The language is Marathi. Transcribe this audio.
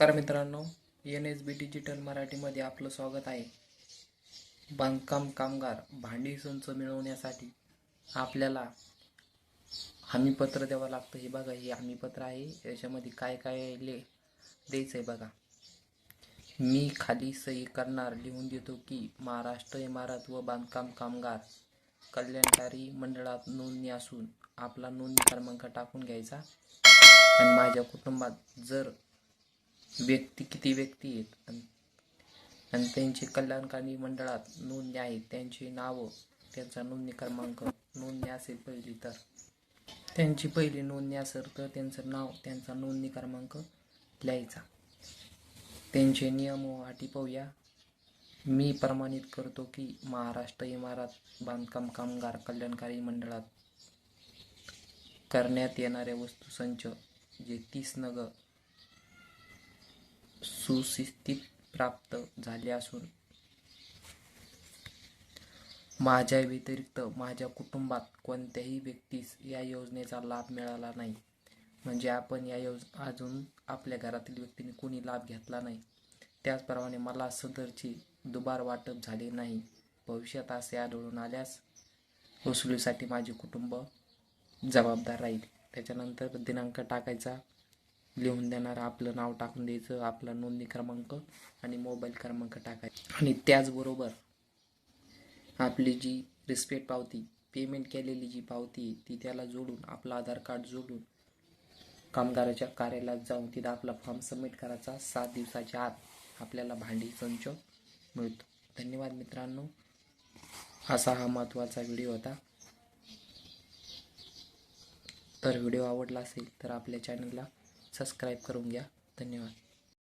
नमस्कार मित्रांनो एन एस बी डिजिटल मराठीमध्ये आपलं स्वागत आहे. बांधकाम कामगार भांडी संच मिळवण्यासाठी आपल्याला हमीपत्र द्यावं लागतं. हे बघा हे हमीपत्र आहे. याच्यामध्ये काय काय ले द्यायचं आहे बघा. मी खाली सही करणार लिहून देतो की महाराष्ट्र इमारत व बांधकाम कामगार कल्याणकारी मंडळात नोंदणी असून आपला नोंदणी क्रमांक टाकून घ्यायचा. आणि माझ्या कुटुंबात जर व्यक्ती किती व्यक्ती आहेत? आणि त्यांची कल्याणकारी मंडळात नोंदणी आहे त्यांची नावं त्यांचा नोंदणी क्रमांक नोंदणी असेल पहिली तर. त्यांची पहिली नोंदणी असेल तर त्यांचं नाव त्यांचा नोंदणी क्रमांक लिहायचा. त्यांचे नियम व अटी पाहूया. मी प्रमाणित करतो की महाराष्ट्र इमारत बांधकाम कामगार कल्याणकारी मंडळात करण्यात येणाऱ्या वस्तूसंच जे तीस नग सुस्थितीत प्राप्त झाले असून माझ्या व्यतिरिक्त माझ्या कुटुंबात कोणत्याही व्यक्तीस या योजनेचा लाभ मिळाला नाही. म्हणजे आपण या योज अजून आपल्या घरातील व्यक्तीने कोणी लाभ घेतला नाही. त्याचप्रमाणे मला सदरची दुबार वाटप झाले नाही. भविष्यात असे आढळून आल्यास वसुलीसाठी माझे कुटुंब जबाबदार राहील. त्याच्यानंतर दिनांक टाकायचा. लिहून देणार आपलं नाव टाकून द्यायचं आपला नोंदणी क्रमांक आणि मोबाईल क्रमांक टाकायचा. आणि त्याचबरोबर आपली जी रिस्पेक्ट पावती पेमेंट केलेली जी पावती आहे, ती त्याला जोडून आपलं आधार कार्ड जोडून कामगाराच्या कार्यालयात जाऊन तिथं आपला फॉर्म सबमिट करायचा. सात दिवसाच्या आत आपल्याला भांडी संच मिळतो. धन्यवाद मित्रांनो. असा हा महत्त्वाचा व्हिडिओ होता. तर व्हिडिओ आवडला असेल तर आपल्या चॅनलला सबस्क्राईब करून घ्या. धन्यवाद.